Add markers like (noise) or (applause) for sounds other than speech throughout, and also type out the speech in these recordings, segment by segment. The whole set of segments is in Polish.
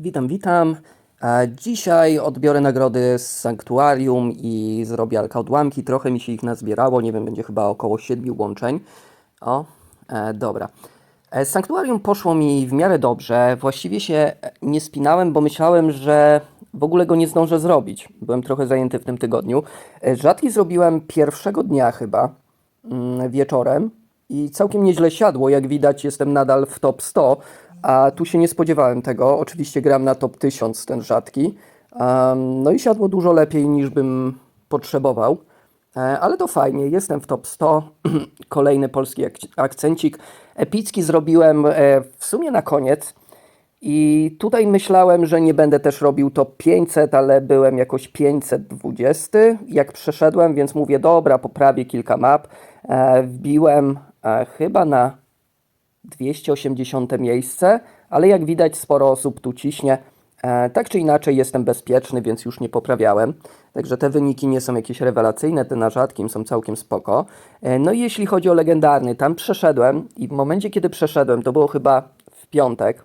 Witam, witam. Dzisiaj odbiorę nagrody z Sanktuarium i zrobię alkaodłamki. Trochę mi się ich nazbierało, nie wiem, będzie chyba około 7 łączeń. O, e, dobra. E, Sanktuarium poszło mi w miarę dobrze. Właściwie się nie spinałem, bo myślałem, że w ogóle go nie zdążę zrobić. Byłem trochę zajęty w tym tygodniu. E, Rzadki zrobiłem pierwszego dnia chyba, mm, wieczorem i całkiem nieźle siadło. Jak widać, jestem nadal w top 100, a tu się nie spodziewałem tego. Oczywiście gram na top 1000 ten rzadki. No i siadło dużo lepiej niż bym potrzebował. E, Ale to fajnie, jestem w top 100. (clears throat) Kolejny polski ak- akcencik. Epicki zrobiłem e, w sumie na koniec. I tutaj myślałem, że nie będę też robił top 500, ale byłem jakoś 520, jak przeszedłem, więc mówię, dobra, poprawię kilka map. E, wbiłem chyba na 280 miejsce, ale jak widać sporo osób tu ciśnie. E, tak czy inaczej jestem bezpieczny, więc już nie poprawiałem. Także te wyniki nie są jakieś rewelacyjne, te na rzadkim są całkiem spoko. E, no i jeśli chodzi o legendarny, tam przeszedłem i w momencie kiedy przeszedłem, to było chyba w piątek,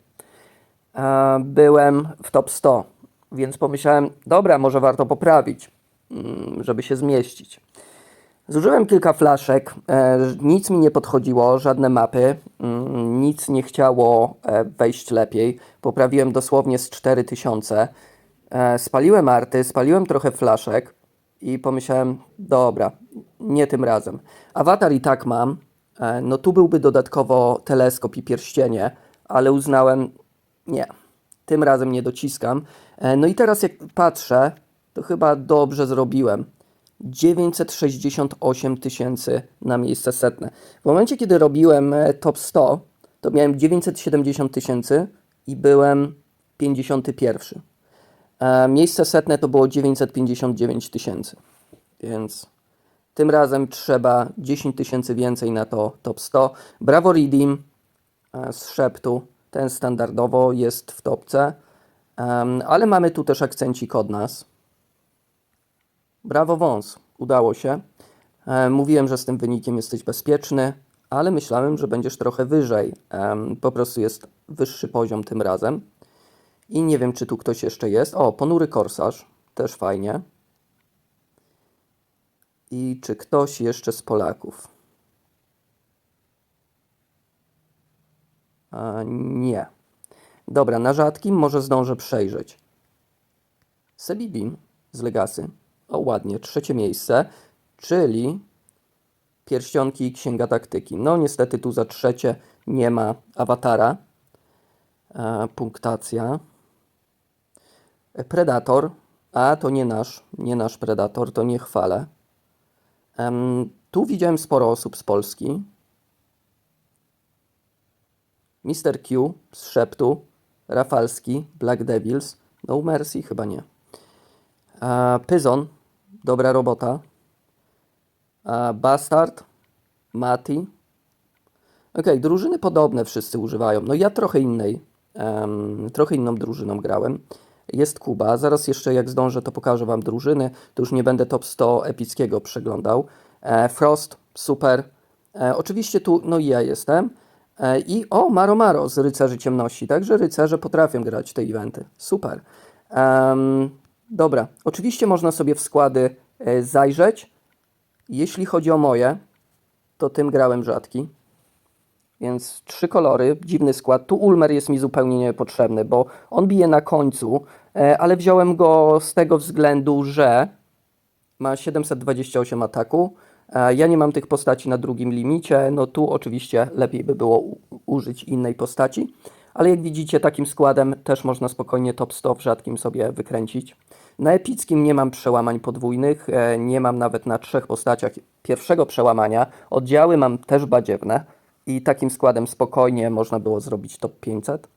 e, byłem w top 100, więc pomyślałem, dobra, może warto poprawić, mm, żeby się zmieścić. Zużyłem kilka flaszek, e, nic mi nie podchodziło, żadne mapy, mm, nic nie chciało e, wejść lepiej. Poprawiłem dosłownie z 4000. E, spaliłem arty, spaliłem trochę flaszek i pomyślałem, dobra, nie tym razem. Awatar i tak mam, no tu byłby dodatkowo teleskop i pierścienie, ale uznałem, nie, tym razem nie dociskam. No i teraz jak patrzę, to chyba dobrze zrobiłem. 968 tysięcy na miejsce setne. W momencie, kiedy robiłem e, top 100, to miałem 970 tysięcy i byłem 51. E, Miejsce setne to było 959 tysięcy. Więc tym razem trzeba 10 tysięcy więcej na to top 100. Brawo Redeem e, z szeptu. Ten standardowo jest w topce. Ale mamy tu też akcencik od nas. Brawo wąs, udało się. E, mówiłem, że z tym wynikiem jesteś bezpieczny, ale myślałem, że będziesz trochę wyżej. Em, po prostu jest wyższy poziom tym razem. I nie wiem, czy tu ktoś jeszcze jest. O, ponury korsarz, też fajnie. I czy ktoś jeszcze z Polaków? A, nie. Dobra, na rzadkim może zdążę przejrzeć. Sebibim z Legacy. O, ładnie, trzecie miejsce, czyli pierścionki i księga taktyki. No, niestety tu za trzecie nie ma awatara. E, punktacja. E, Predator. A, to nie nasz, nie nasz Predator, to nie chwalę. Em, tu widziałem sporo osób z Polski. Mr. Q z Szeptu, Rafalski, Black Devils, No Mercy chyba nie. Pyzon, dobra robota. Bastard, Mati. Okej, drużyny podobne wszyscy używają. No ja trochę innej, em, trochę inną drużyną grałem. Jest Kuba, zaraz jeszcze jak zdążę to pokażę Wam drużyny. To już nie będę top 100 epickiego przeglądał. E, Frost, super. E, oczywiście tu, no i ja jestem. E, I o, Maro Maro z Rycerzy Ciemności. Także rycerze potrafią grać te eventy. Super. Em, dobra, oczywiście można sobie w składy e, zajrzeć. Jeśli chodzi o moje, to tym grałem rzadki. Więc trzy kolory, dziwny skład. Tu Ulmer jest mi zupełnie niepotrzebny, bo on bije na końcu, e, ale wziąłem go z tego względu, że ma 728 ataku. E, Ja nie mam tych postaci na drugim limicie. No tu oczywiście lepiej by było użyć innej postaci. Ale jak widzicie, takim składem też można spokojnie top 100 w rzadkim sobie wykręcić. Na epickim nie mam przełamań podwójnych, e, nie mam nawet na trzech postaciach pierwszego przełamania. Oddziały mam też badziewne i takim składem spokojnie można było zrobić top 500.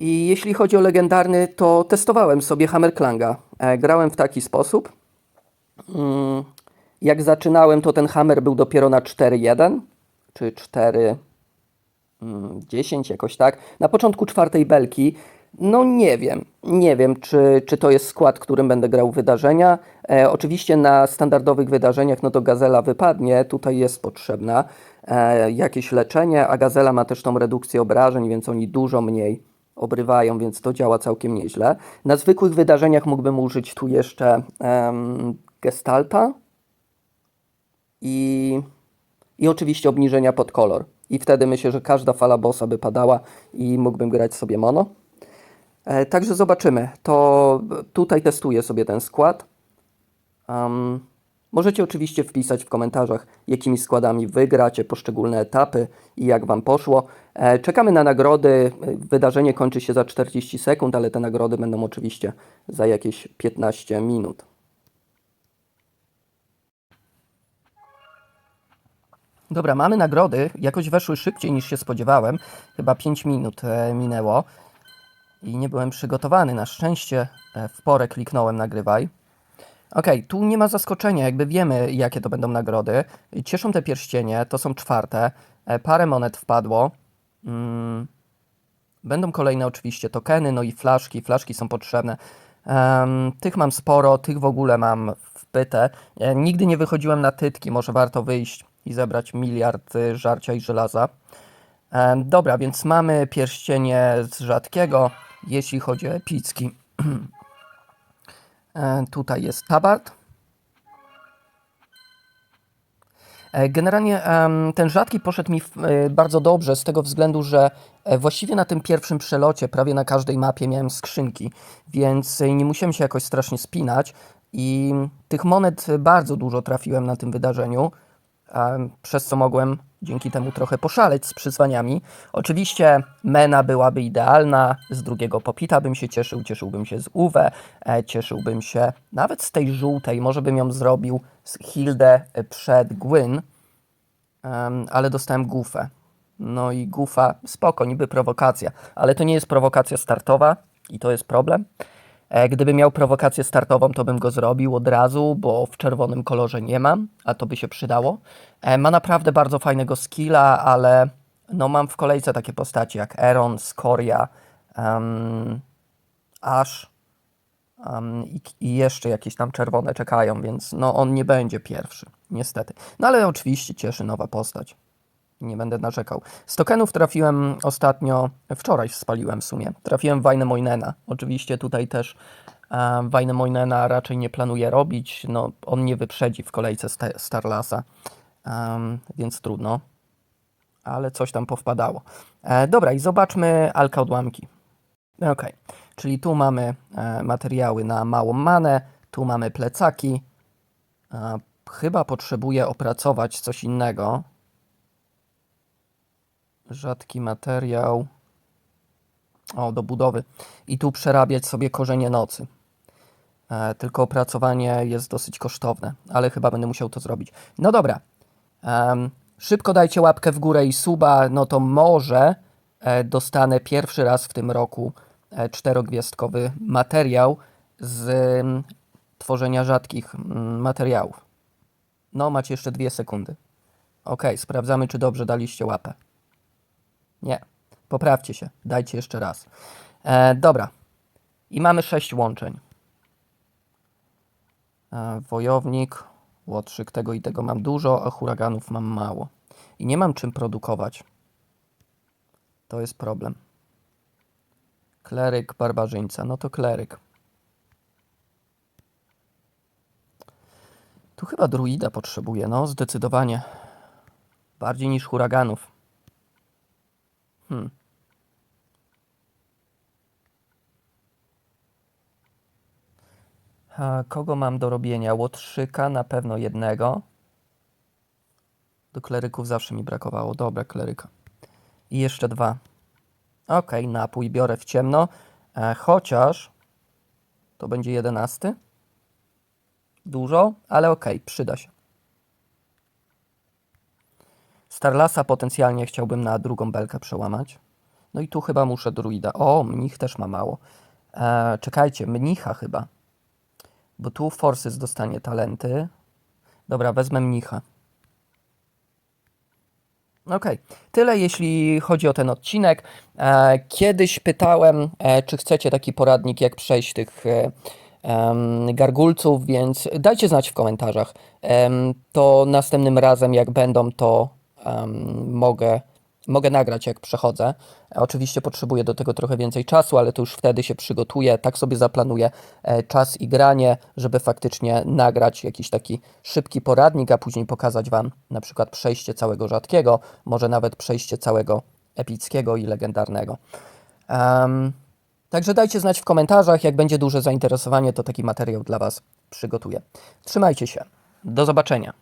I jeśli chodzi o legendarny, to testowałem sobie Hammerklanga. E, Grałem w taki sposób. Mm, Jak zaczynałem, to ten hammer był dopiero na 4.1 czy 4. mm, 10 jakoś tak. Na początku czwartej belki, no nie wiem, nie wiem, czy, czy to jest skład, którym będę grał wydarzenia. E, oczywiście na standardowych wydarzeniach, no to gazela wypadnie, tutaj jest potrzebna e, jakieś leczenie, a gazela ma też tą redukcję obrażeń, więc oni dużo mniej obrywają, więc to działa całkiem nieźle. Na zwykłych wydarzeniach mógłbym użyć tu jeszcze em, gestalta i, i oczywiście obniżenia pod kolor. I wtedy myślę, że każda fala bossa by padała i mógłbym grać sobie mono. E, także zobaczymy. To tutaj testuję sobie ten skład. Em, możecie oczywiście wpisać w komentarzach, jakimi składami wy gracie poszczególne etapy i jak wam poszło. E, czekamy na nagrody. Wydarzenie kończy się za 40 sekund, ale te nagrody będą oczywiście za jakieś 15 minut. Dobra, mamy nagrody. Jakoś weszły szybciej niż się spodziewałem. Chyba 5 minut e, minęło i nie byłem przygotowany. Na szczęście e, w porę kliknąłem nagrywaj. Okej, tu nie ma zaskoczenia, jakby wiemy, jakie to będą nagrody. Cieszą te pierścienie, to są czwarte. E, Parę monet wpadło. Mm. Będą kolejne oczywiście tokeny, no i flaszki. Flaszki są potrzebne. Em, tych mam sporo, tych w ogóle mam wpyte. Nigdy nie wychodziłem na tytki, może warto wyjść i zebrać miliard żarcia i żelaza. Dobra, więc mamy pierścienie z rzadkiego, jeśli chodzi o epicki. (clears throat) E, tutaj jest tabard. E, Generalnie ten rzadki poszedł mi e, bardzo dobrze z tego względu, że właściwie na tym pierwszym przelocie prawie na każdej mapie miałem skrzynki, więc nie musiałem się jakoś strasznie spinać i tych monet bardzo dużo trafiłem na tym wydarzeniu, przez co mogłem dzięki temu trochę poszaleć z przyzwaniami. Oczywiście mena byłaby idealna, z drugiego popita bym się cieszył, cieszyłbym się z Uwe, e, cieszyłbym się nawet z tej żółtej, może bym ją zrobił z Hildę e, przed Gwyn, ale dostałem gufę. No i gufa, spoko, niby prowokacja, ale to nie jest prowokacja startowa i to jest problem. E, Gdybym miał prowokację startową, to bym go zrobił od razu, bo w czerwonym kolorze nie mam, a to by się przydało. E, Ma naprawdę bardzo fajnego skilla, ale no mam w kolejce takie postacie jak Eron, Skoria, um, Ash um, i, i jeszcze jakieś tam czerwone czekają, więc no on nie będzie pierwszy, niestety. No ale oczywiście cieszy nowa postać. Nie będę narzekał. Z tokenów trafiłem ostatnio, wczoraj spaliłem w sumie. Trafiłem Wajnemoinena. Oczywiście tutaj też e, Wajnemoinena raczej nie planuję robić. No, on nie wyprzedzi w kolejce Sta- Starlasa, więc trudno. Ale coś tam powpadało. E, dobra, i zobaczmy Alka odłamki. Okej, czyli tu mamy e, materiały na małą manę, tu mamy plecaki. E, chyba potrzebuję opracować coś innego. Rzadki materiał. O, do budowy. I tu przerabiać sobie korzenie nocy. E, tylko opracowanie jest dosyć kosztowne, ale chyba będę musiał to zrobić. No dobra. Em, szybko dajcie łapkę w górę i suba, no to może e, dostanę pierwszy raz w tym roku e, czterogwiazdkowy materiał z mm, tworzenia rzadkich mm, materiałów. No, macie jeszcze dwie sekundy. Ok, sprawdzamy, czy dobrze daliście łapę. Nie. Poprawcie się. Dajcie jeszcze raz. E, dobra. I mamy sześć łączeń. E, wojownik, łotrzyk, tego i tego mam dużo, a huraganów mam mało. I nie mam czym produkować. To jest problem. Kleryk, barbarzyńca. No to kleryk. Tu chyba druida potrzebuję, no zdecydowanie. Bardziej niż huraganów. Hmm. A kogo mam do robienia? Łotrzyka, na pewno jednego. Do kleryków zawsze mi brakowało. Dobra, kleryka. I jeszcze dwa. Okej, napój biorę w ciemno. E, chociaż to będzie jedenasty. Dużo, ale okej, przyda się. Starlasa potencjalnie chciałbym na drugą belkę przełamać. No i tu chyba muszę druida. O, mnich też ma mało. E, czekajcie, mnicha chyba. Bo tu Forces dostanie talenty. Dobra, wezmę mnicha. Okej, tyle jeśli chodzi o ten odcinek. E, kiedyś pytałem, e, czy chcecie taki poradnik, jak przejść tych e, gargulców, więc dajcie znać w komentarzach. To następnym razem, jak będą, to em, mogę Mogę nagrać, jak przechodzę. Oczywiście potrzebuję do tego trochę więcej czasu, ale to już wtedy się przygotuję. Tak sobie zaplanuję e, czas i granie, żeby faktycznie nagrać jakiś taki szybki poradnik, a później pokazać Wam na przykład przejście całego rzadkiego, może nawet przejście całego epickiego i legendarnego. Em, Także dajcie znać w komentarzach, jak będzie duże zainteresowanie, to taki materiał dla Was przygotuję. Trzymajcie się. Do zobaczenia.